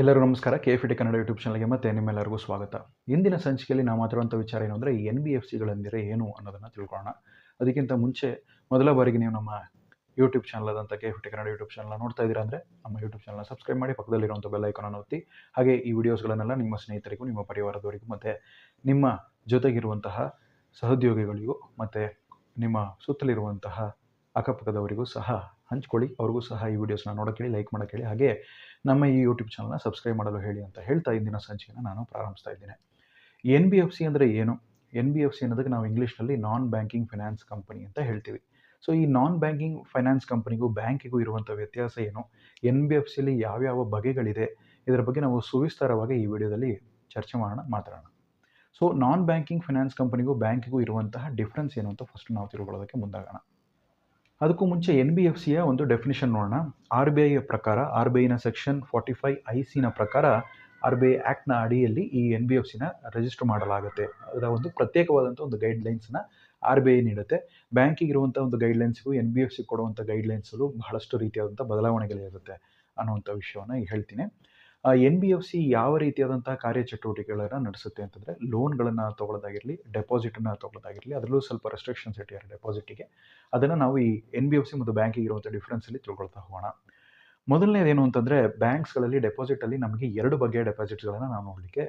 ಎಲ್ಲರಿಗೂ ನಮಸ್ಕಾರ. K F T Kannada YouTube ಚಾನಲ್ಗೆ ಮತ್ತೆ ನಿಮ್ಮೆಲ್ಲರಿಗೂ ಸ್ವಾಗತ. ಇಂದಿನ ಸಂಚಿಕೆಯಲ್ಲಿ ನಾವು ಮಾತಾಡುವಂಥ ವಿಚಾರ ಏನು ಅಂದರೆ ಎನ್ ಬಿ ಎಫ್ ಸಿಗಳೆಂದರೆ ಏನು ಅನ್ನೋದನ್ನು ತಿಳ್ಕೊಳ್ಳೋಣ. ಅದಕ್ಕಿಂತ ಮುಂಚೆ ಮೊದಲ ಬಾರಿಗೆ ನೀವು ನಮ್ಮ ಯೂಟ್ಯೂಬ್ ಚಾನಲ್ ಆದಂಥ ಕೆ ಎಫ್ ಕನ್ನಡ ಯೂಟ್ಯೂಬ್ ಚಾನಲ್ನ ನೋಡ್ತಾ ಇದ್ದೀರಾ ಅಂದರೆ, ನಮ್ಮ ಯೂಟ್ಯೂಬ್ ಚಾನಲ್ನ ಸಬ್ಸ್ಕ್ರೈಬ್ ಮಾಡಿ ಪಕ್ಕದಲ್ಲಿರುವಂಥ ಐಕಾನನ್ನು ಒತ್ತಿ, ಹಾಗೆ ಈ ವಿಡಿಯೋಸ್ಗಳನ್ನೆಲ್ಲ ನಿಮ್ಮ ಸ್ನೇಹಿತರಿಗೂ, ನಿಮ್ಮ ಪರಿವಾರದವರಿಗೂ ಮತ್ತು ನಿಮ್ಮ ಜೊತೆಗಿರುವಂತಹ ಸಹೋದ್ಯೋಗಿಗಳಿಗೂ, ಮತ್ತು ನಿಮ್ಮ ಸುತ್ತಲಿರುವಂತಹ ಅಕ್ಕಪಕ್ಕದವರಿಗೂ ಸಹ ಹಂಚ್ಕೊಳ್ಳಿ. ಅವ್ರಿಗೂ ಸಹ ಈ ವಿಡಿಯೋಸ್ನ ನೋಡೋಕೆ ಹೇಳಿ ಲೈಕ್ ಮಾಡೋಕೆ ಹೇಳಿ ಹಾಗೆ ನಮ್ಮ ಈ ಯೂಟ್ಯೂಬ್ ಚಾನಲ್ನ ಸಬ್ಸ್ಕ್ರೈಬ್ ಮಾಡಲು ಹೇಳಿ ಅಂತ ಹೇಳ್ತಾ ಇಂದಿನ ಸಂಚಿಕೆನ ನಾನು ಪ್ರಾರಂಭಿಸ್ತಾ ಇದ್ದೇನೆ. ಎನ್ ಬಿ ಎಫ್ ಸಿ ಅಂದರೆ ಏನು? ಎನ್ ಬಿ ಎಫ್ ಸಿ ಅನ್ನೋದಕ್ಕೆ ನಾವು ಇಂಗ್ಲೀಷ್ನಲ್ಲಿ ನಾನ್ ಬ್ಯಾಂಕಿಂಗ್ ಫೈನಾನ್ಸ್ ಕಂಪನಿ ಅಂತ ಹೇಳ್ತೀವಿ. ಸೊ ಈ ನಾನ್ ಬ್ಯಾಂಕಿಂಗ್ ಫೈನಾನ್ಸ್ ಕಂಪನಿಗೂ ಬ್ಯಾಂಕಿಗೂ ಇರುವಂಥ ವ್ಯತ್ಯಾಸ ಏನು? ಎನ್ ಬಿ ಎಫ್ ಸಿಲಿ ಯಾವ್ಯಾವ ಬಗೆಗಳಿದೆ? ಇದರ ಬಗ್ಗೆ ನಾವು ಸುವಿಸ್ತಾರವಾಗಿ ಈ ವಿಡಿಯೋದಲ್ಲಿ ಚರ್ಚೆ ಮಾಡೋಣ, ಮಾತಾಡೋಣ. ಸೊ ನಾನ್ ಬ್ಯಾಂಕಿಂಗ್ ಫೈನಾನ್ಸ್ ಕಂಪನಿಗೂ ಬ್ಯಾಂಕಿಗೂ ಇರುವಂತಹ ಡಿಫ್ರೆನ್ಸ್ ಏನು ಅಂತ ಫಸ್ಟ್ ನಾವು ತಿಳ್ಕೊಳ್ಳೋದಕ್ಕೆ ಮುಂದಾಗೋಣ. ಅದಕ್ಕೂ ಮುಂಚೆ ಎನ್ ಬಿ ಎಫ್ ಸಿಯ ಒಂದು ಡೆಫಿನಿಷನ್ ನೋಡೋಣ. ಆರ್ ಬಿ ಐಯ ಪ್ರಕಾರ ಆರ್ ಬಿ ಐನ ಸೆಕ್ಷನ್ ಫಾರ್ಟಿ ಫೈವ್ ಐ ಸಿನ ಪ್ರಕಾರ ಆರ್ ಬಿ ಐ ಆ್ಯಕ್ಟ್ನ ಅಡಿಯಲ್ಲಿ ಈ ಎನ್ ಬಿ ಎಫ್ ಸಿನ ರಿಜಿಸ್ಟರ್ ಮಾಡಲಾಗುತ್ತೆ. ಅದರ ಒಂದು ಪ್ರತ್ಯೇಕವಾದಂಥ ಒಂದು ಗೈಡ್ಲೈನ್ಸ್ನ ಆರ್ ಬಿ ಐ ನೀಡುತ್ತೆ. ಬ್ಯಾಂಕಿಗೆ ಇರುವಂಥ ಒಂದು ಗೈಡ್ಲೈನ್ಸ್ಗೂ ಎನ್ ಬಿ ಎಫ್ ಸಿ ಕೊಡುವಂಥ ಗೈಡ್ಲೈನ್ಸ್ಗಳು ಬಹಳಷ್ಟು ರೀತಿಯಾದಂಥ ಬದಲಾವಣೆಗಳಿರುತ್ತೆ ಅನ್ನುವಂಥ ವಿಷಯವನ್ನು ಹೇಳ್ತೀನಿ. ಎನ್ ಬಿ ಎಫ್ ಸಿ ಯಾವ ರೀತಿಯಾದಂತಹ ಕಾರ್ಯಚಟುವಟಿಕೆಗಳನ್ನು ನಡೆಸುತ್ತೆ ಅಂತಂದರೆ, ಲೋನ್ಗಳನ್ನು ಡೆಪಾಸಿಟ್ ಡೆಪಾಸಿಟನ್ನು ತೊಗೊಳ್ಳೋದಾಗಿರಲಿ, ಅದರಲ್ಲೂ ಸ್ವಲ್ಪ ರೆಸ್ಟ್ರಿಕ್ಷನ್ಸ್ ಇಟ್ಟಿದ್ದಾರೆ ಡೆಪಾಸಿಟಿಗೆ ಅದನ್ನು ನಾವು ಈ ಎನ್ ಬಿ ಎಫ್ ಸಿ ಮತ್ತು ಬ್ಯಾಂಕಿಗೆ ಇರುವಂಥ ಡಿಫ್ರೆನ್ಸಲ್ಲಿ ತಿಳ್ಕೊಳ್ತಾ ಹೋಗೋಣ. ಮೊದಲನೇದೇನು ಅಂತಂದರೆ ಬ್ಯಾಂಕ್ಸ್ಗಳಲ್ಲಿ ಡೆಪಾಸಿಟಲ್ಲಿ ನಮಗೆ ಎರಡು ಬಗೆಯ ಡೆಪಾಸಿಟ್ಗಳನ್ನು ನಾವು ನೋಡಲಿಕ್ಕೆ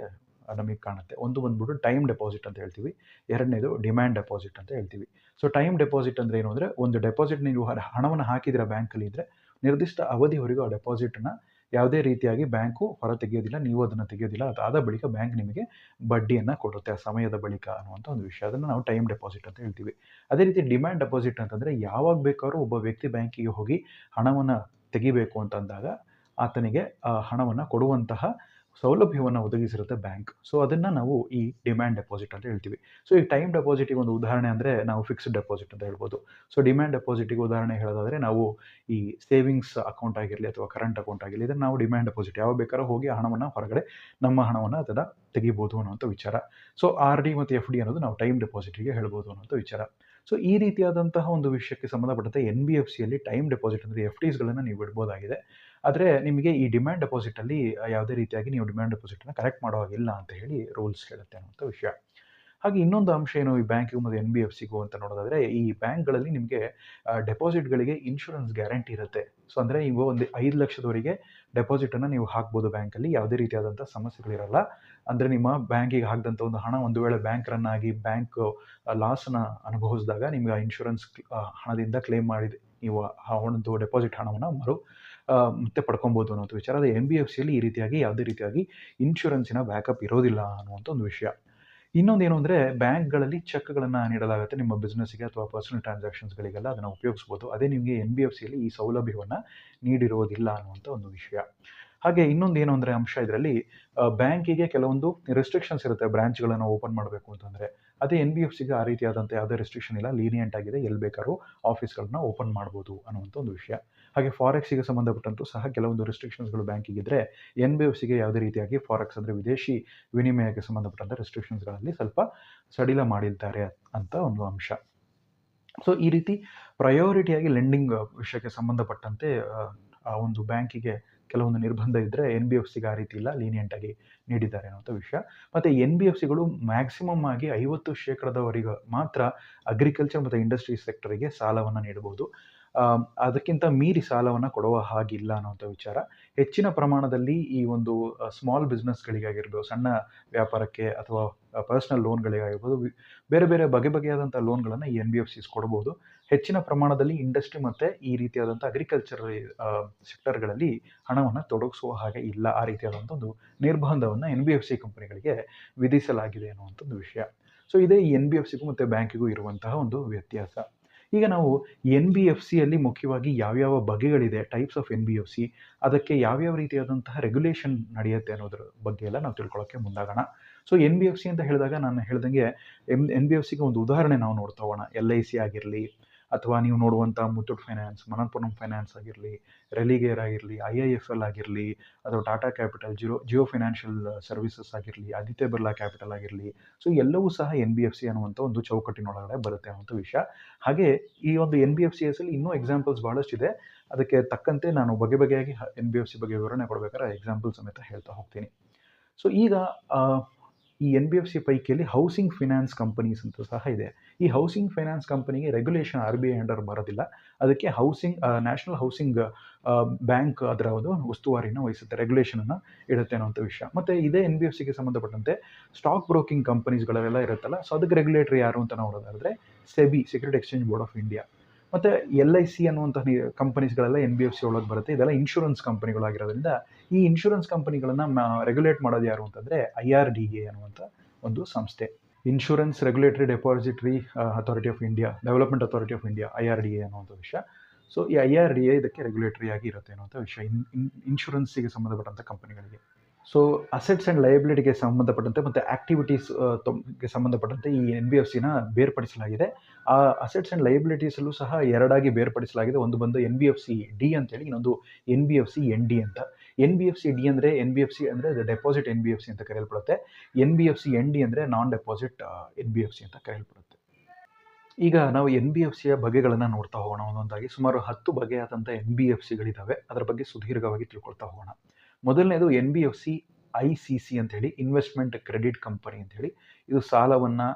ನಮಗೆ ಕಾಣುತ್ತೆ. ಒಂದು ಬಂದ್ಬಿಟ್ಟು ಟೈಮ್ ಡೆಪಾಸಿಟ್ ಅಂತ ಹೇಳ್ತೀವಿ. ಎರಡನೇದು ಡಿಮ್ಯಾಂಡ್ ಡೆಪಾಸಿಟ್ ಅಂತ ಹೇಳ್ತೀವಿ. ಸೊ ಟೈಮ್ ಡೆಪಾಸಿಟ್ ಅಂದರೆ ಏನು ಅಂದರೆ, ಒಂದು ಡೆಪಾಸಿಟ್ ನೀವು ಹಣವನ್ನು ಹಾಕಿದಿರ ಬ್ಯಾಂಕಲ್ಲಿ ಇದ್ದರೆ ನಿರ್ದಿಷ್ಟ ಅವಧಿವರೆಗೂ ಆ ಡೆಪಾಸಿಟನ್ನು ಯಾವುದೇ ರೀತಿಯಾಗಿ ಬ್ಯಾಂಕು ಹೊರ ತೆಗೆಯೋದಿಲ್ಲ, ನೀವು ಅದನ್ನು ತೆಗೆಯೋದಿಲ್ಲ ಅದಾದ ಬಳಿಕ ಬ್ಯಾಂಕ್ ನಿಮಗೆ ಬಡ್ಡಿಯನ್ನು ಕೊಡುತ್ತೆ ಆ ಸಮಯದ ಬಳಿಕ ಅನ್ನುವಂಥ ಒಂದು ವಿಷಯ. ಅದನ್ನು ನಾವು ಟೈಮ್ ಡೆಪಾಸಿಟ್ ಅಂತ ಹೇಳ್ತೀವಿ. ಅದೇ ರೀತಿ ಡಿಮ್ಯಾಂಡ್ ಡೆಪಾಸಿಟ್ ಅಂತಂದರೆ ಯಾವಾಗ ಬೇಕಾದ್ರೂ ಒಬ್ಬ ವ್ಯಕ್ತಿ ಬ್ಯಾಂಕಿಗೆ ಹೋಗಿ ಹಣವನ್ನು ತೆಗಿಬೇಕು ಅಂತಂದಾಗ ಆತನಿಗೆ ಹಣವನ್ನು ಕೊಡುವಂತಹ ಸೌಲಭ್ಯವನ್ನು ಒದಗಿಸಿರುತ್ತೆ ಬ್ಯಾಂಕ್. ಸೊ ಅದನ್ನು ನಾವು ಈ ಡಿಮ್ಯಾಂಡ್ ಡೆಪಾಸಿಟ್ ಅಂತ ಹೇಳ್ತೀವಿ. ಸೊ ಈ ಟೈಮ್ ಡೆಪಾಸಿಟಿಗೆ ಒಂದು ಉದಾಹರಣೆ ಅಂದರೆ ನಾವು ಫಿಕ್ಸ್ಡ್ ಡೆಪಾಸಿಟ್ ಅಂತ ಹೇಳ್ಬೋದು. ಸೊ ಡಿಮ್ಯಾಂಡ್ ಡೆಪಾಸಿಟಿಗೆ ಉದಾಹರಣೆ ಹೇಳೋದಾದರೆ ನಾವು ಈ ಸೇವಿಂಗ್ಸ್ ಅಕೌಂಟ್ ಆಗಿರಲಿ ಅಥವಾ ಕರೆಂಟ್ ಅಕೌಂಟ್ ಆಗಿರಲಿ, ಇದನ್ನು ನಾವು ಡಿಮ್ಯಾಂಡ್ ಡೆಪಾಸಿಟ್ ಯಾವ ಬೇಕಾದ್ರೂ ಹೋಗಿ ಹಣವನ್ನು ಹೊರಗಡೆ ನಮ್ಮ ಹಣವನ್ನು ಅದನ್ನು ತೆಗಿಬೋದು ಅನ್ನೋಂಥ ವಿಚಾರ. ಸೊ ಆರ್ ಡಿ ಮತ್ತು ಎಫ್ ಡಿ ಅನ್ನೋದು ನಾವು ಟೈಮ್ ಡೆಪಾಸಿಟಿಗೆ ಹೇಳ್ಬೋದು ಅನ್ನೋಂಥ ವಿಚಾರ. ಸೊ, ಈ ರೀತಿಯಾದಂತಹ ಒಂದು ವಿಷಯಕ್ಕೆ ಸಂಬಂಧಪಟ್ಟಂತೆ ಎನ್ ಬಿ ಎಫ್ ಸಿಯಲ್ಲಿ ಟೈಮ್ ಡೆಪಾಸಿಟ್ ಅಂದರೆ ಎಫ್ ಟಿಸ್ಗಳನ್ನು ನೀವು ಇಡ್ಬೋದಾಗಿದೆ ಆದರೆ ನಿಮಗೆ ಈ ಡಿಮ್ಯಾಂಡ್ ಡೆಪಾಸಿಟಲ್ಲಿ ಯಾವುದೇ ರೀತಿಯಾಗಿ ನೀವು ಡಿಮ್ಯಾಂಡ್ ಡೆಪಾಸಿಟನ್ನು ಕರೆಕ್ಟ್ ಮಾಡೋ ಹಾಗಿಲ್ಲ ಅಂತ ಹೇಳಿ ರೂಲ್ಸ್ ಹೇಳುತ್ತೆ ಅನ್ನೋಂಥ ವಿಷಯ. ಹಾಗೆ ಇನ್ನೊಂದು ಅಂಶ ಏನು ಈ ಬ್ಯಾಂಕಿಗೂ ಮತ್ತು ಎನ್ ಬಿ ಎಫ್ ಸಿಗೂ ಅಂತ ನೋಡೋದಾದರೆ ಈ ಬ್ಯಾಂಕ್ಗಳಲ್ಲಿ ನಿಮಗೆ ಡೆಪಾಸಿಟ್ಗಳಿಗೆ ಇನ್ಶೂರೆನ್ಸ್ ಗ್ಯಾರಂಟಿ ಇರುತ್ತೆ. ಸೊ ಅಂದರೆ ನೀವು ಒಂದು ಐದು ಲಕ್ಷದವರೆಗೆ ಡೆಪಾಸಿಟನ್ನು ನೀವು ಹಾಕ್ಬೋದು ಬ್ಯಾಂಕಲ್ಲಿ ಯಾವುದೇ ರೀತಿಯಾದಂಥ ಸಮಸ್ಯೆಗಳಿರಲ್ಲ. ಅಂದರೆ ನಿಮ್ಮ ಬ್ಯಾಂಕಿಗೆ ಹಾಕಿದಂಥ ಒಂದು ಹಣ ಒಂದು ವೇಳೆ ಬ್ಯಾಂಕ್ ರನ್ ಆಗಿ ಬ್ಯಾಂಕ್ ಲಾಸನ್ನು ಅನುಭವಿಸಿದಾಗ ನಿಮಗೆ ಆ ಇನ್ಶೂರೆನ್ಸ್ ಹಣದಿಂದ ಕ್ಲೇಮ್ ಮಾಡಿದ ನೀವು ಒಂದು ಡೆಪಾಸಿಟ್ ಹಣವನ್ನು ಮರು ಮತ್ತೆ ಪಡ್ಕೊಬೋದು ಅನ್ನೋದು ವಿಚಾರ. ಅದು ಎನ್ ಬಿ ಎಫ್ ಸಿಯಲ್ಲಿ ಈ ರೀತಿಯಾಗಿ, ಯಾವುದೇ ರೀತಿಯಾಗಿ ಇನ್ಶೂರೆನ್ಸಿನ ಬ್ಯಾಕಪ್ ಇರೋದಿಲ್ಲ ಅನ್ನುವಂಥ ಒಂದು ವಿಷಯ. ಇನ್ನೊಂದು ಬ್ಯಾಂಕ್ ಅಂದರೆ ಬ್ಯಾಂಕ್ಗಳಲ್ಲಿ ಚೆಕ್ಗಳನ್ನು ನೀಡಲಾಗುತ್ತೆ ನಿಮ್ಮ ಬಿಸ್ನೆಸ್ಗೆ ಅಥವಾ ಪರ್ಸನಲ್ ಟ್ರಾನ್ಸಾಕ್ಷನ್ಸ್ಗಳಿಗೆಲ್ಲ ಅದನ್ನು ಉಪಯೋಗಿಸ್ಬೋದು. ಅದೇ ನಿಮಗೆ ಎನ್ ಬಿ ಎಫ್ ಸಿಯಲ್ಲಿ ಈ ಸೌಲಭ್ಯವನ್ನು ನೀಡಿರೋದಿಲ್ಲ ಅನ್ನುವಂಥ ಒಂದು ವಿಷಯ. ಹಾಗೆ ಇನ್ನೊಂದು ಏನು ಅಂದರೆ ಅಂಶ ಇದರಲ್ಲಿ ಬ್ಯಾಂಕಿಗೆ ಕೆಲವೊಂದು ರೆಸ್ಟ್ರಿಕ್ಷನ್ಸ್ ಇರುತ್ತೆ ಬ್ರಾಂಚ್ಗಳನ್ನು ಓಪನ್ ಮಾಡಬೇಕು ಅಂತಂದರೆ. ಅದೇ ಎನ್ ಬಿ ಎಫ್ ಸಿಗೆ ಆ ರೀತಿಯಾದಂಥ ಯಾವುದೇ ರೆಸ್ಟ್ರಿಕ್ಷನ್ ಇಲ್ಲ ಲೀನಿಯಂಟ್ ಆಗಿದೆ, ಎಲ್ಲಿ ಬೇಕಾದ್ರೂ ಆಫೀಸ್ಗಳನ್ನ ಓಪನ್ ಮಾಡ್ಬೋದು ಅನ್ನುವಂಥ ಒಂದು ವಿಷಯ. ಹಾಗೆ ಫಾರೆಕ್ಸಿಗೆ ಸಂಬಂಧಪಟ್ಟಂತೂ ಸಹ ಕೆಲವೊಂದು ರೆಸ್ಟ್ರಿಕ್ಷನ್ಸ್ಗಳು ಬ್ಯಾಂಕಿಗೆ ಇದ್ದರೆ ಎನ್ ಬಿ ಎಫ್ ಸಿಗೆ ಯಾವುದೇ ರೀತಿಯಾಗಿ ಫಾರೆಕ್ಸ್ ಅಂದರೆ ವಿದೇಶಿ ವಿನಿಮಯಕ್ಕೆ ಸಂಬಂಧಪಟ್ಟಂಥ ರೆಸ್ಟ್ರಿಕ್ಷನ್ಸ್ಗಳಲ್ಲಿ ಸ್ವಲ್ಪ ಸಡಿಲ ಮಾಡಿದ್ದಾರೆ ಅಂತ ಒಂದು ಅಂಶ. ಸೊ ಈ ರೀತಿ ಪ್ರಯೋರಿಟಿಯಾಗಿ ಲೆಂಡಿಂಗ್ ವಿಷಯಕ್ಕೆ ಸಂಬಂಧಪಟ್ಟಂತೆ, ಆ ಒಂದು ಬ್ಯಾಂಕಿಗೆ ಕೆಲವೊಂದು ನಿರ್ಬಂಧ ಇದ್ದರೆ ಎನ್ ಬಿ ಎಫ್ ಸಿಗೆ ಆ ರೀತಿ ಇಲ್ಲ ಲೀನಿಯಂಟಾಗಿ ನೀಡಿದ್ದಾರೆ ಅನ್ನೋಂಥ ವಿಷಯ. ಮತ್ತು ಎನ್ ಬಿ ಎಫ್ ಸಿಗಳು ಮ್ಯಾಕ್ಸಿಮಮ್ ಆಗಿ ಐವತ್ತು ಶೇಕಡದವರೆಗೆ ಮಾತ್ರ ಅಗ್ರಿಕಲ್ಚರ್ ಮತ್ತು ಇಂಡಸ್ಟ್ರಿ ಸೆಕ್ಟರಿಗೆ ಸಾಲವನ್ನು ನೀಡಬಹುದು. ಅದಕ್ಕಿಂತ ಮೀರಿ ಸಾಲವನ್ನು ಕೊಡುವ ಹಾಗಿಲ್ಲ ಅನ್ನೋಂಥ ವಿಚಾರ. ಹೆಚ್ಚಿನ ಪ್ರಮಾಣದಲ್ಲಿ ಈ ಒಂದು ಸ್ಮಾಲ್ ಬಿಸ್ನೆಸ್ಗಳಿಗಾಗಿರ್ಬೋದು ಸಣ್ಣ ವ್ಯಾಪಾರಕ್ಕೆ ಅಥವಾ ಪರ್ಸ್ನಲ್ ಲೋನ್ಗಳಿಗಾಗಿರ್ಬೋದು ಬೇರೆ ಬೇರೆ ಬಗೆ ಬಗೆಯಾದಂಥ ಲೋನ್ಗಳನ್ನು ಈ ಎನ್ ಬಿ ಎಫ್ ಸಿಸ್ ಕೊಡ್ಬೋದು. ಹೆಚ್ಚಿನ ಪ್ರಮಾಣದಲ್ಲಿ ಇಂಡಸ್ಟ್ರಿ ಮತ್ತು ಈ ರೀತಿಯಾದಂಥ ಅಗ್ರಿಕಲ್ಚರ್ ಸೆಕ್ಟರ್ಗಳಲ್ಲಿ ಹಣವನ್ನು ತೊಡಗಿಸುವ ಹಾಗೆ ಇಲ್ಲ. ಆ ರೀತಿಯಾದಂಥ ಒಂದು ನಿರ್ಬಂಧವನ್ನು ಎನ್ ಬಿ ಎಫ್ ಸಿ ಕಂಪನಿಗಳಿಗೆ ವಿಧಿಸಲಾಗಿದೆ ಅನ್ನುವಂಥದ್ದು ವಿಷಯ. ಸೊ ಇದೇ ಈ ಎನ್ ಬಿ ಎಫ್ ಸಿಗೂ ಮತ್ತು ಬ್ಯಾಂಕಿಗೂ ಇರುವಂತಹ ಒಂದು ವ್ಯತ್ಯಾಸ. ಈಗ ನಾವು ಎನ್ ಬಿ ಎಫ್ ಸಿಯಲ್ಲಿ ಮುಖ್ಯವಾಗಿ ಯಾವ್ಯಾವ ಬಗೆಗಳಿದೆ types of N B F C ಅದಕ್ಕೆ ಯಾವ್ಯಾವ ರೀತಿಯಾದಂತಹ ರೆಗ್ಯುಲೇಷನ್ ನಡೆಯುತ್ತೆ ಅನ್ನೋದ್ರ ಬಗ್ಗೆ ಎಲ್ಲ ನಾವು ತಿಳ್ಕೊಳ್ಳೋಕ್ಕೆ ಮುಂದಾಗೋಣ. So N B F C ಅಂತ ಹೇಳಿದಾಗ ನಾನು ಹೇಳ್ದಂಗೆ ಎಂ ಎನ್ ಬಿ ಎಫ್ ಸಿಗೆ ಒಂದು ಉದಾಹರಣೆ ನಾವು ನೋಡ್ತಾ ಹೋಗೋಣ. ಎಲ್ ಐ ಸಿ ಆಗಿರಲಿ ಅಥವಾ ನೀವು ನೋಡುವಂಥ ಮುತ್ತೂಟ್ ಫೈನಾನ್ಸ್, ಮನಪ್ಪುರಂ ಫೈನಾನ್ಸ್ ಆಗಿರಲಿ, ರೆಲಿಗೇರ್ ಆಗಿರಲಿ ಐ ಐ ಎಫ್ ಎಲ್ ಆಗಿರಲಿ, ಅಥವಾ ಟಾಟಾ ಕ್ಯಾಪಿಟಲ್ ಜಿರೋ ಜಿಯೋ ಫೈನಾನ್ಷಿಯಲ್ ಸರ್ವಿಸಸ್ ಆಗಿರಲಿ, ಆದಿತ್ಯ ಬಿರ್ಲಾ ಕ್ಯಾಪಿಟಲ್ ಆಗಿರಲಿ, ಸೊ ಎಲ್ಲವೂ ಸಹ ಎನ್ ಬಿ ಎಫ್ ಸಿ ಅನ್ನುವಂಥ ಒಂದು ಚೌಕಟ್ಟಿನೊಳಗಡೆ ಬರುತ್ತೆ ಅನ್ನುವಂಥ ವಿಷಯ. ಹಾಗೆ ಈ ಒಂದು N B F C s ಅಲ್ಲಿ ಇನ್ನೂ ಎಕ್ಸಾಂಪಲ್ಸ್ ಭಾಳಷ್ಟಿದೆ ಅದಕ್ಕೆ ತಕ್ಕಂತೆ ನಾನು ಬಗೆ ಬಗೆಯಾಗಿ ಎನ್ ಬಿ ಎಫ್ ಸಿ ಬಗ್ಗೆ ವಿವರಣೆ ಕೊಡಬೇಕಾದ್ರೆ ಎಕ್ಸಾಂಪಲ್ ಸಮೇತ ಹೇಳ್ತಾ ಹೋಗ್ತೀನಿ. ಸೊ ಈಗ ಈ ಎನ್ ಬಿ ಎಫ್ ಸಿ ಪೈಕಿಯಲ್ಲಿ ಹೌಸಿಂಗ್ ಫೈನಾನ್ಸ್ ಕಂಪನೀಸ್ ಅಂತ ಸಹ ಇದೆ. ಈ ಹೌಸಿಂಗ್ ಫೈನಾನ್ಸ್ ಕಂಪನಿಗೆ regulation R B I under ಬರೋದಿಲ್ಲ. ಅದಕ್ಕೆ ಹೌಸಿಂಗ್ ನ್ಯಾಷನಲ್ ಹೌಸಿಂಗ್ ಬ್ಯಾಂಕ್ ಅದರ ಒಂದು ಉಸ್ತುವಾರಿನ ವಹಿಸುತ್ತೆ ರೆಗ್ಯುಲೇಷನನ್ನು ಇಡುತ್ತೆ ಅನ್ನೋಂಥ ವಿಷಯ. ಮತ್ತು ಇದೇ ಎನ್ ಬಿ ಎಫ್ ಸಿಗೆ ಸಂಬಂಧಪಟ್ಟಂತೆ ಸ್ಟಾಕ್ ಬ್ರೋಕಿಂಗ್ ಕಂಪನೀಸ್ಗಳೆಲ್ಲ ಇರುತ್ತಲ್ಲ, ಸೊ ಅದಕ್ಕೆ ರೆಗ್ಯುಲೇಟರ್ ಯಾರು ಅಂತ ನೋಡೋದಾದ್ರೆ SEBI security exchange board of India ಮತ್ತು ಎಲ್ ಐ ಸಿ ಅನ್ನುವಂಥ ಕಂಪನೀಸ್ಗಳೆಲ್ಲ ಎನ್ ಬಿ ಎಫ್ ಸಿ ಒಳಗೆ ಬರುತ್ತೆ. ಇದೆಲ್ಲ ಇನ್ಶೂರೆನ್ಸ್ ಕಂಪನಿಗಳಾಗಿರೋದ್ರಿಂದ ಈ ಇನ್ಶೂರೆನ್ಸ್ ಕಂಪನಿಗಳನ್ನು ರೆಗ್ಯುಲೇಟ್ ಮಾಡೋದು ಯಾರು ಅಂತಂದರೆ ಐ ಆರ್ ಡಿ ಎ ಅನ್ನುವಂಥ ಒಂದು ಸಂಸ್ಥೆ. Insurance regulatory depositary authority of India development authority of India I R D A ಅನ್ನುವಂಥ ವಿಷಯ. ಸೊ ಈ ಐ ಆರ್ ಡಿ ಎ ಇದಕ್ಕೆ ರೆಗ್ಯುಲೇಟರಿ ಆಗಿ ಇರುತ್ತೆ ಅನ್ನುವಂಥ ವಿಷಯ. ಇನ್ ಇನ್ ಇನ್ಶೂರೆನ್ಸಿಗೆ ಸಂಬಂಧಪಟ್ಟಂಥ ಕಂಪನಿಗಳಿಗೆ ಸೊ ಅಸೆಟ್ಸ್ ಆ್ಯಂಡ್ ಲಯಬಿಲಿಟಿಗೆ ಸಂಬಂಧಪಟ್ಟಂತೆ ಮತ್ತು ಆ್ಯಕ್ಟಿವಿಟೀಸ್ಗೆ ಸಂಬಂಧಪಟ್ಟಂತೆ ಈ ಎನ್ ಬಿ ಎಫ್ ಸಿನ ಬೇರ್ಪಡಿಸಲಾಗಿದೆ ಆ ಅಸೆಟ್ಸ್ ಆ್ಯಂಡ್ ಲಯಬಿಲಿಟೀಸಲ್ಲೂ ಸಹ ಎರಡಾಗಿ ಬೇರ್ಪಡಿಸಲಾಗಿದೆ ಒಂದು ಬಂದು N B F C D ಅಂತೇಳಿ ಇನ್ನೊಂದು N B F C N D ಅಂತ N B F C D ಅಂದರೆ ಎನ್ ಬಿ ಎಫ್ ಸಿ ಅಂದರೆ deposit N B F C ಅಂತ ಕರೆಯಲ್ಪಡುತ್ತೆ N B F C N D ಅಂದರೆ non deposit N B F C ಅಂತ ಕರೆಯಲ್ಪಡುತ್ತೆ ಈಗ ನಾವು N B F ಸಿಯ ಬಗೆಗಳನ್ನು ನೋಡ್ತಾ ಹೋಗೋಣ ಒಂದೊಂದಾಗಿ ಸುಮಾರು ಹತ್ತು ಬಗೆಯಾದಂಥ ಎನ್ ಬಿ ಎಫ್ ಸಿಗಳಿದ್ದಾವೆ ಅದರ ಬಗ್ಗೆ ಸುದೀರ್ಘವಾಗಿ ತಿಳ್ಕೊಳ್ತಾ ಹೋಗೋಣ ಮೊದಲನೇದು N B F C, I C C ಅಂತೇಳಿ ಇನ್ವೆಸ್ಟ್ಮೆಂಟ್ ಕ್ರೆಡಿಟ್ ಕಂಪನಿ ಅಂತೇಳಿ ಇದು ಸಾಲವನ್ನು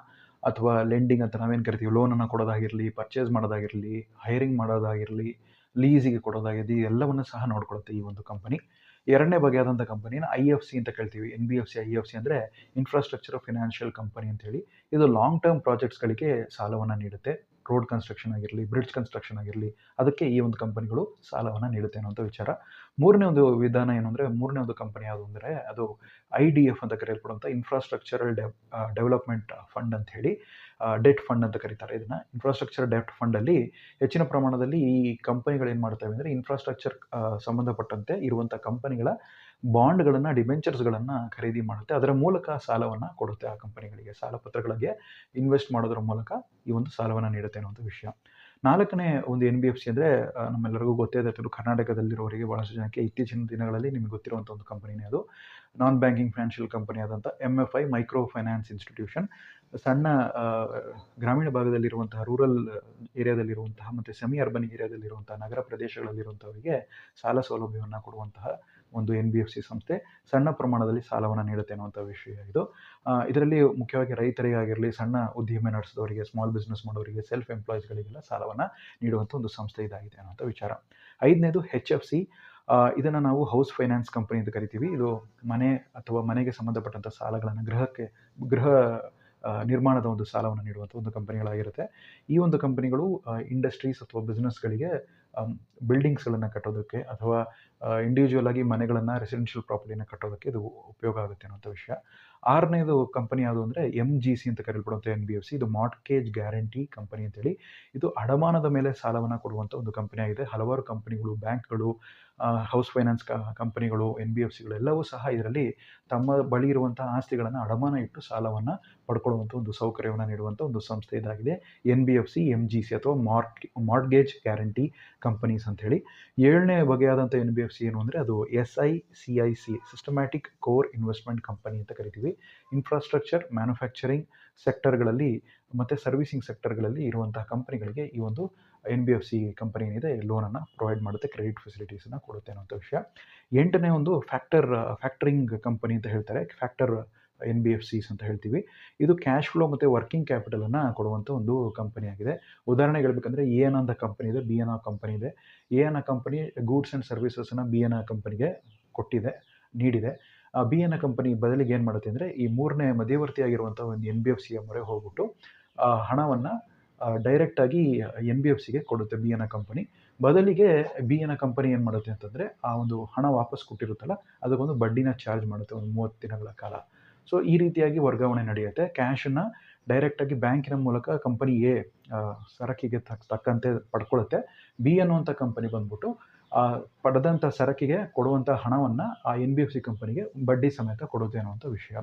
ಅಥವಾ ಲೆಂಡಿಂಗ್ ಅಂತ ನಾವೇನು ಕರಿತೀವಿ ಲೋನನ್ನು ಕೊಡೋದಾಗಿರಲಿ ಪರ್ಚೇಸ್ ಮಾಡೋದಾಗಿರಲಿ ಹೈರಿಂಗ್ ಮಾಡೋದಾಗಿರಲಿ ಲೀಸಿಗೆ ಕೊಡೋದಾಗಿರಲಿ ಎಲ್ಲವನ್ನು ಸಹ ನೋಡ್ಕೊಳುತ್ತೆ ಈ ಒಂದು ಕಂಪನಿ ಎರಡನೇ ಬಗೆಯಾದಂಥ ಕಂಪನಿನ ಐ ಎಫ್ ಸಿ ಅಂತ ಕೇಳ್ತೀವಿ. N B F C I F C ಅಂದರೆ ಇನ್ಫ್ರಾಸ್ಟ್ರಕ್ಚರ್ ಫಿನಾನ್ಷಿಯಲ್ ಕಂಪನಿ ಅಂತೇಳಿ ಇದು ಲಾಂಗ್ ಟರ್ಮ್ ಪ್ರಾಜೆಕ್ಟ್ಸ್ಗಳಿಗೆ ಸಾಲವನ್ನು ನೀಡುತ್ತೆ. ರೋಡ್ ಕನ್ಸ್ಟ್ರಕ್ಷನ್ ಆಗಿರಲಿ ಬ್ರಿಡ್ಜ್ ಕನ್ಸ್ಟ್ರಕ್ಷನ್ ಆಗಿರಲಿ, ಅದಕ್ಕೆ ಈ ಒಂದು ಕಂಪನಿಗಳು ಸಾಲವನ್ನು ನೀಡುತ್ತೆ ಅನ್ನೋಂಥ ವಿಚಾರ. ಮೂರನೇ ಒಂದು ವಿಧಾನ ಏನು ಅಂದರೆ, ಮೂರನೇ ಒಂದು ಕಂಪನಿ ಯಾವುದು ಅಂದರೆ, ಅದು ಐ ಡಿ ಎಫ್ ಅಂತ ಕರೆಯಲ್ಪಡುವಂಥ ಇನ್ಫ್ರಾಸ್ಟ್ರಕ್ಚರಲ್ ಡೆವ್ ಡೆವಲಪ್ಮೆಂಟ್ ಫಂಡ್ ಅಂತ ಹೇಳಿ. ಡೆಟ್ ಫಂಡ್ ಅಂತ ಕರೀತಾರೆ. ಇದನ್ನು ಇನ್ಫ್ರಾಸ್ಟ್ರಕ್ಚರ್ ಡೆಟ್ ಫಂಡಲ್ಲಿ ಹೆಚ್ಚಿನ ಪ್ರಮಾಣದಲ್ಲಿ ಈ ಕಂಪನಿಗಳು ಏನು ಮಾಡ್ತವೆ ಅಂದರೆ ಇನ್ಫ್ರಾಸ್ಟ್ರಕ್ಚರ್ ಸಂಬಂಧಪಟ್ಟಂತೆ ಇರುವಂಥ ಕಂಪನಿಗಳ ಬಾಂಡ್ಗಳನ್ನು ಡಿಬೆಂಚರ್ಸ್ಗಳನ್ನು ಖರೀದಿ ಮಾಡುತ್ತೆ. ಅದರ ಮೂಲಕ ಸಾಲವನ್ನು ಕೊಡುತ್ತೆ ಆ ಕಂಪನಿಗಳಿಗೆ ಸಾಲ ಪತ್ರಗಳಿಗೆ ಇನ್ವೆಸ್ಟ್ ಮಾಡೋದ್ರ ಮೂಲಕ ಈ ಒಂದು ಸಾಲವನ್ನು ನೀಡುತ್ತೆ ಅನ್ನುವಂಥ ವಿಷಯ. ನಾಲ್ಕನೇ ಒಂದು ಎನ್ ಬಿ ಎಫ್ ಸಿ ಅಂದರೆ ನಮ್ಮೆಲ್ಲರಿಗೂ ಗೊತ್ತೇ ಇದೆ ಕರ್ನಾಟಕದಲ್ಲಿರೋರಿಗೆ ಭಾಳಷ್ಟು ಜನಕ್ಕೆ ಇತ್ತೀಚಿನ ದಿನಗಳಲ್ಲಿ ನಿಮಗೆ ಗೊತ್ತಿರುವಂಥ ಒಂದು ಕಂಪನಿನೇ ಅದು. ನಾನ್ ಬ್ಯಾಂಕಿಂಗ್ ಫೈನಾನ್ಷಿಯಲ್ ಕಂಪನಿ ಆದಂಥ M F I micro finance institution ಸಣ್ಣ ಗ್ರಾಮೀಣ ಭಾಗದಲ್ಲಿರುವಂತಹ ರೂರಲ್ ಏರಿಯಾದಲ್ಲಿರುವಂತಹ ಮತ್ತು ಸೆಮಿ ಅರ್ಬನ್ ಏರಿಯಾದಲ್ಲಿರುವಂತಹ ನಗರ ಪ್ರದೇಶಗಳಲ್ಲಿರುವಂಥವರಿಗೆ ಸಾಲ ಸೌಲಭ್ಯವನ್ನು ಕೊಡುವಂತಹ ಒಂದು ಎನ್ ಬಿ ಎಫ್ ಸಿ ಸಂಸ್ಥೆ ಸಣ್ಣ ಪ್ರಮಾಣದಲ್ಲಿ ಸಾಲವನ್ನು ನೀಡುತ್ತೆ ಅನ್ನುವಂಥ ವಿಷಯ ಇದು. ಇದರಲ್ಲಿ ಮುಖ್ಯವಾಗಿ ರೈತರಿಗಾಗಿರಲಿ, ಸಣ್ಣ ಉದ್ದಿಮೆ ನಡೆಸಿದವರಿಗೆ ಸ್ಮಾಲ್ ಬಿಸ್ನೆಸ್ ಮಾಡೋರಿಗೆ ಸೆಲ್ಫ್ ಎಂಪ್ಲಾಯೀಸ್ಗಳಿಗೆಲ್ಲ ಸಾಲವನ್ನು ನೀಡುವಂಥ ಒಂದು ಸಂಸ್ಥೆ ಇದಾಗಿದೆ ಅನ್ನುವಂಥ ವಿಚಾರ. ಐದನೇದು ಹೆಚ್ ಎಫ್ ಸಿ ಇದನ್ನು ನಾವು ಹೌಸ್ ಫೈನಾನ್ಸ್ ಕಂಪನಿ ಅಂತ ಕರಿತೀವಿ. ಇದು ಮನೆ ಅಥವಾ ಮನೆಗೆ ಸಂಬಂಧಪಟ್ಟಂಥ ಸಾಲಗಳನ್ನು ಗೃಹಕ್ಕೆ, ಗೃಹ ನಿರ್ಮಾಣದ ಒಂದು ಸಾಲವನ್ನು ನೀಡುವಂಥ ಒಂದು ಕಂಪನಿಗಳಾಗಿರುತ್ತೆ ಈ ಒಂದು ಕಂಪನಿಗಳು ಇಂಡಸ್ಟ್ರೀಸ್ ಅಥವಾ ಬಿಸ್ನೆಸ್ಗಳಿಗೆ ಬಿಲ್ಡಿಂಗ್ಸ್ಗಳನ್ನು ಕಟ್ಟೋದಕ್ಕೆ ಅಥವಾ ಇಂಡಿವಿಜುವಲ್ ಆಗಿ ಮನೆಗಳನ್ನು ರೆಸಿಡೆನ್ಷಿಯಲ್ ಪ್ರಾಪರ್ಟಿನ ಕಟ್ಟೋದಕ್ಕೆ ಇದು ಉಪಯೋಗ ಆಗುತ್ತೆ ಅನ್ನೋಂಥ ವಿಷಯ. ಆರನೇದು ಕಂಪನಿ ಯಾವುದು ಅಂದರೆ ಎಂ ಜಿ ಸಿ ಅಂತ ಕರೆಯಲ್ಪಡುವಂಥ ಎನ್ ಬಿ ಎಫ್ ಸಿ ಇದು ಮಾರ್ಟ್ಕೇಜ್ ಗ್ಯಾರಂಟಿ ಕಂಪನಿ ಅಂತೇಳಿ. ಇದು ಅಡಮಾನದ ಮೇಲೆ ಸಾಲವನ್ನು ಕೊಡುವಂಥ ಒಂದು ಕಂಪನಿಯಾಗಿದೆ ಹಲವಾರು ಕಂಪನಿಗಳು ಬ್ಯಾಂಕ್ಗಳು ಹೌಸ್ ಫೈನಾನ್ಸ್ ಕಂಪನಿಗಳು ಎನ್ ಬಿ ಎಫ್ ಸಿಗಳು ಎಲ್ಲವೂ ಸಹ ಇದರಲ್ಲಿ ತಮ್ಮ ಬಳಿ ಇರುವಂಥ ಆಸ್ತಿಗಳನ್ನು ಅಡಮಾನ ಇಟ್ಟು ಸಾಲವನ್ನು ಪಡ್ಕೊಳ್ಳುವಂಥ ಒಂದು ಸೌಕರ್ಯವನ್ನು ನೀಡುವಂಥ ಒಂದು ಸಂಸ್ಥೆ ಇದಾಗಿದೆ. N B F C M G C ಅಥವಾ ಮಾರ್ಟ್ ಮಾರ್ಟ್ಗೇಜ್ ಗ್ಯಾರಂಟಿ ಕಂಪನೀಸ್ ಅಂತೇಳಿ ಏಳನೇ ಬಗೆಯಾದಂಥ ಎನ್ ಬಿ ಎಫ್ ಸಿ ಏನು ಅಂದರೆ ಅದು S I C I C systematic core investment company ಅಂತ ಕರಿತೀವಿ. ಇನ್ಫ್ರಾಸ್ಟ್ರಕ್ಚರ್ ಮ್ಯಾನುಫ್ಯಾಕ್ಚರಿಂಗ್ ಸೆಕ್ಟರ್ಗಳಲ್ಲಿ ಮತ್ತು ಸರ್ವಿಸಿಂಗ್ ಸೆಕ್ಟರ್ಗಳಲ್ಲಿ ಇರುವಂತಹ ಕಂಪನಿಗಳಿಗೆ ಈ ಒಂದು N B F C company ಏನಿದೆ ಲೋನನ್ನು ಪ್ರೊವೈಡ್ ಮಾಡುತ್ತೆ ಕ್ರೆಡಿಟ್ ಫೆಸಿಲಿಟೀಸನ್ನು ಕೊಡುತ್ತೆ ಅನ್ನೋಂಥ ವಿಷಯ. ಎಂಟನೇ ಒಂದು ಫ್ಯಾಕ್ಟರ್ ಫ್ಯಾಕ್ಟರಿಂಗ್ ಕಂಪನಿ ಅಂತ ಹೇಳ್ತಾರೆ factor N B F Cs ಅಂತ ಹೇಳ್ತೀವಿ. ಇದು ಕ್ಯಾಶ್ ಫ್ಲೋ ಮತ್ತು ವರ್ಕಿಂಗ್ ಕ್ಯಾಪಿಟಲನ್ನು ಕೊಡುವಂಥ ಒಂದು ಕಂಪನಿ ಆಗಿದೆ. ಉದಾಹರಣೆ ಹೇಳ್ಬೇಕಂದ್ರೆ ಎ ಎನ್ ಅಂತ ಕಂಪನಿ ಇದೆ, ಬಿ ಎನ್ ಆ ಕಂಪನಿ ಇದೆ. ಎ ಎನ್ ಆ ಕಂಪನಿ ಗೂಡ್ಸ್ ಆ್ಯಂಡ್ ಸರ್ವಿಸಸ್ನ ಬಿ ಎನ್ ಆ ಕಂಪನಿಗೆ ಕೊಟ್ಟಿದೆ, ನೀಡಿದೆ. ಬಿ ಎನ್ ಆ ಕಂಪನಿ ಬದಲಿಗೆ ಏನು ಮಾಡುತ್ತೆ ಅಂದರೆ, ಈ ಮೂರನೇ ಮಧ್ಯವರ್ತಿಯಾಗಿರುವಂಥ ಒಂದು ಎನ್ ಬಿ ಎಫ್ ಸಿಯ ಮೊರೆ ಹೋಗ್ಬಿಟ್ಟು ಹಣವನ್ನು ಡೈರೆಕ್ಟಾಗಿ ಎನ್ ಬಿ ಎಫ್ ಸಿಗೆ ಕೊಡುತ್ತೆ ಬಿ ಎನ್ ಎ ಕಂಪನಿ ಬದಲಿಗೆ ಬಿ ಎನ್ ಎ ಕಂಪನಿ ಏನು ಮಾಡುತ್ತೆ ಅಂತಂದರೆ ಆ ಒಂದು ಹಣ ವಾಪಸ್ ಕೊಟ್ಟಿರುತ್ತಲ್ಲ, ಅದಕ್ಕೊಂದು ಬಡ್ಡಿನ ಚಾರ್ಜ್ ಮಾಡುತ್ತೆ ಒಂದು ಮೂವತ್ತು ದಿನಗಳ ಕಾಲ. ಸೊ ಈ ರೀತಿಯಾಗಿ ವರ್ಗಾವಣೆ ನಡೆಯುತ್ತೆ. ಕ್ಯಾಶನ್ನು ಡೈರೆಕ್ಟಾಗಿ ಬ್ಯಾಂಕಿನ ಮೂಲಕ ಕಂಪನಿ ಎ ಸರಕಿಗೆ ತಕ್ಕ ತಕ್ಕಂತೆ ಪಡ್ಕೊಳ್ಳುತ್ತೆ ಬಿ ಅನ್ನುವಂಥ ಕಂಪನಿ ಬಂದ್ಬಿಟ್ಟು, ಆ ಪಡೆದಂಥ ಸರಕಿಗೆ ಕೊಡುವಂಥ ಹಣವನ್ನು ಆ ಎನ್ ಬಿ ಎಫ್ ಸಿ ಕಂಪನಿಗೆ ಬಡ್ಡಿ ಸಮೇತ ಕೊಡುತ್ತೆ ಅನ್ನುವಂಥ ವಿಷಯ.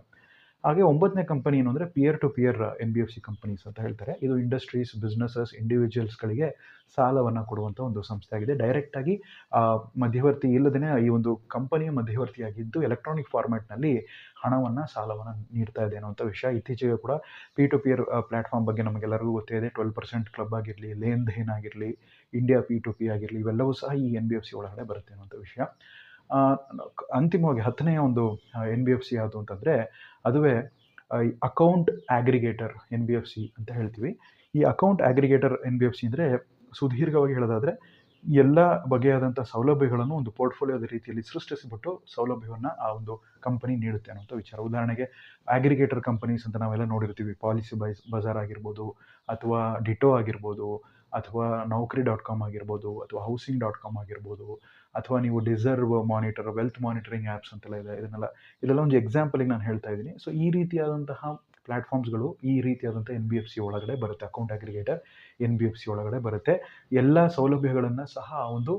ಹಾಗೆ ಒಂಬತ್ತನೇ ಕಂಪನಿ ಏನು ಅಂದರೆ peer to peer N B F C companies ಅಂತ ಹೇಳ್ತಾರೆ. ಇದು ಇಂಡಸ್ಟ್ರೀಸ್ ಬಿಸ್ನೆಸಸ್ ಇಂಡಿವಿಜುವಲ್ಸ್ಗಳಿಗೆ ಸಾಲವನ್ನು ಕೊಡುವಂಥ ಒಂದು ಸಂಸ್ಥೆ ಆಗಿದೆ ಡೈರೆಕ್ಟಾಗಿ ಮಧ್ಯವರ್ತಿ ಇಲ್ಲದೇ ಈ ಒಂದು ಕಂಪನಿಯ ಮಧ್ಯವರ್ತಿಯಾಗಿದ್ದು ಎಲೆಕ್ಟ್ರಾನಿಕ್ ಫಾರ್ಮ್ಯಾಟ್ನಲ್ಲಿ ಹಣವನ್ನು, ಸಾಲವನ್ನು ನೀಡ್ತಾ ಇದೆ ಅನ್ನೋಂಥ ವಿಷಯ. ಇತ್ತೀಚೆಗೆ ಕೂಡ ಪಿ ಟು ಪಿಯರ್ ಪ್ಲ್ಯಾಟ್ಫಾರ್ಮ್ ಬಗ್ಗೆ ನಮಗೆಲ್ಲರಿಗೂ ಗೊತ್ತೇ ಇದೆ. ಟ್ವೆಲ್ ಪರ್ಸೆಂಟ್ ಕ್ಲಬ್ ಆಗಿರಲಿ ಲೇನ್ ದೇನ್ ಆಗಿರಲಿ ಇಂಡಿಯಾ ಪಿ ಟು ಪಿ ಆಗಿರಲಿ, ಇವೆಲ್ಲವೂ ಸಹ ಈ ಎನ್ ಬಿ ಎಫ್ ಸಿ ಒಳಗಡೆ ಬರುತ್ತೆ ಅನ್ನೋಂಥ ವಿಷಯ. ಅಂತಿಮವಾಗಿ ಹತ್ತನೆಯ ಒಂದು ಎನ್ ಬಿ ಎಫ್ ಸಿ ಯಾವುದು ಅಂತಂದರೆ ಅದುವೇ account aggregator N B F C ಅಂತ ಹೇಳ್ತೀವಿ. ಈ account aggregator N B F C ಅಂದರೆ ಸುದೀರ್ಘವಾಗಿ ಹೇಳೋದಾದರೆ, ಎಲ್ಲ ಬಗೆಯಾದಂಥ ಸೌಲಭ್ಯಗಳನ್ನು ಒಂದು ಪೋರ್ಟ್ಫೋಲಿಯೋದ ರೀತಿಯಲ್ಲಿ ಸೃಷ್ಟಿಸಿಬಿಟ್ಟು ಸೌಲಭ್ಯವನ್ನು ಆ ಒಂದು ಕಂಪನಿ ನೀಡುತ್ತೆ ಅನ್ನೋಂಥ ವಿಚಾರ. ಉದಾಹರಣೆಗೆ ಆಗ್ರಿಗೇಟರ್ ಕಂಪನೀಸ್ ಅಂತ ನಾವೆಲ್ಲ ನೋಡಿರ್ತೀವಿ. ಪಾಲಿಸಿ ಬೈಸ್ ಬಜಾರ್ ಆಗಿರ್ಬೋದು, ಅಥವಾ ಡಿಟೋ ಆಗಿರ್ಬೋದು, ಅಥವಾ ನೌಕರಿ ಡಾಟ್ ಕಾಮ್ ಆಗಿರ್ಬೋದು, ಅಥವಾ ಹೌಸಿಂಗ್ ಡಾಟ್ ಕಾಮ್ ಆಗಿರ್ಬೋದು ಅಥವಾ ನೀವು deserve monitor wealth monitoring apps ಅಂತೆಲ್ಲ ಇದೆ, ಇದನ್ನೆಲ್ಲ ಇದೆಲ್ಲ ಒಂದು ಎಕ್ಸಾಂಪಲಿಗೆ ನಾನು ಹೇಳ್ತಾ ಇದ್ದೀನಿ. ಸೊ ಈ ರೀತಿಯಾದಂತಹ ಪ್ಲ್ಯಾಟ್ಫಾರ್ಮ್ಸ್ಗಳು ಈ ರೀತಿಯಾದಂಥ ಎನ್ ಬಿ ಎಫ್ ಸಿ ಒಳಗಡೆ ಬರುತ್ತೆ account aggregator N B F C ಒಳಗಡೆ ಬರುತ್ತೆ. ಎಲ್ಲ ಸೌಲಭ್ಯಗಳನ್ನು ಸಹ ಆ ಒಂದು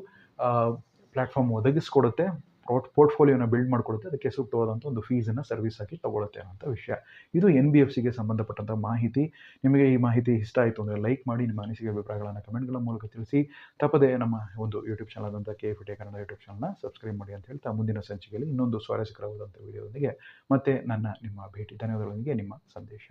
ಪ್ಲ್ಯಾಟ್ಫಾರ್ಮ್ ಒದಗಿಸ್ಕೊಡುತ್ತೆ. ಪೋರ್ಟ್, ಪೋರ್ಟ್ಫೋಲಿಯೋನ ಬಿಲ್ಡ್ ಮಾಡಿಕೊಡುತ್ತೆ. ಅದಕ್ಕೆ ಸೂಕ್ತವಾದಂಥ ಒಂದು ಫೀಸನ್ನು ಸರ್ವಿಸ್ ಆಗಿ ತಗೊಳುತ್ತೆ ಅನ್ನೋಂಥ ವಿಷಯ. ಇದು ಎನ್ ಬಿ ಎಫ್ ಸಿಗೆ ಸಂಬಂಧಪಟ್ಟಂಥ ಮಾಹಿತಿ. ನಿಮಗೆ ಈ ಮಾಹಿತಿ ಇಷ್ಟ ಆಯಿತು ಅಂದರೆ ಲೈಕ್ ಮಾಡಿ, ನಿಮ್ಮ ಅನಿಸಿಕೆ ಅಭಿಪ್ರಾಯಗಳನ್ನು ಕಮೆಂಟ್ಗಳ ಮೂಲಕ ತಿಳಿಸಿ. ತಪ್ಪದೆ ನಮ್ಮ ಒಂದು ಯೂಟ್ಯೂಬ್ ಚಾನಲ್ ಆದಂಥ K F T Kannada YouTube ಚಾನಲ್ನ ಸಬ್ಸ್ಕ್ರೈಬ್ ಮಾಡಿ ಅಂತ ಹೇಳ್ತಾ ಮುಂದಿನ ಸಂಚಿಕೆಯಲ್ಲಿ ಇನ್ನೊಂದು ಸ್ವಾರಸ್ಯಕರವಾದಂಥ ವಿಡಿಯೋದೊಂದಿಗೆ ಮತ್ತೆ ನನ್ನ ನಿಮ್ಮ ಭೇಟಿ. ಧನ್ಯವಾದಗಳೊಂದಿಗೆ, ನಿಮ್ಮ ಸಂದೇಶ.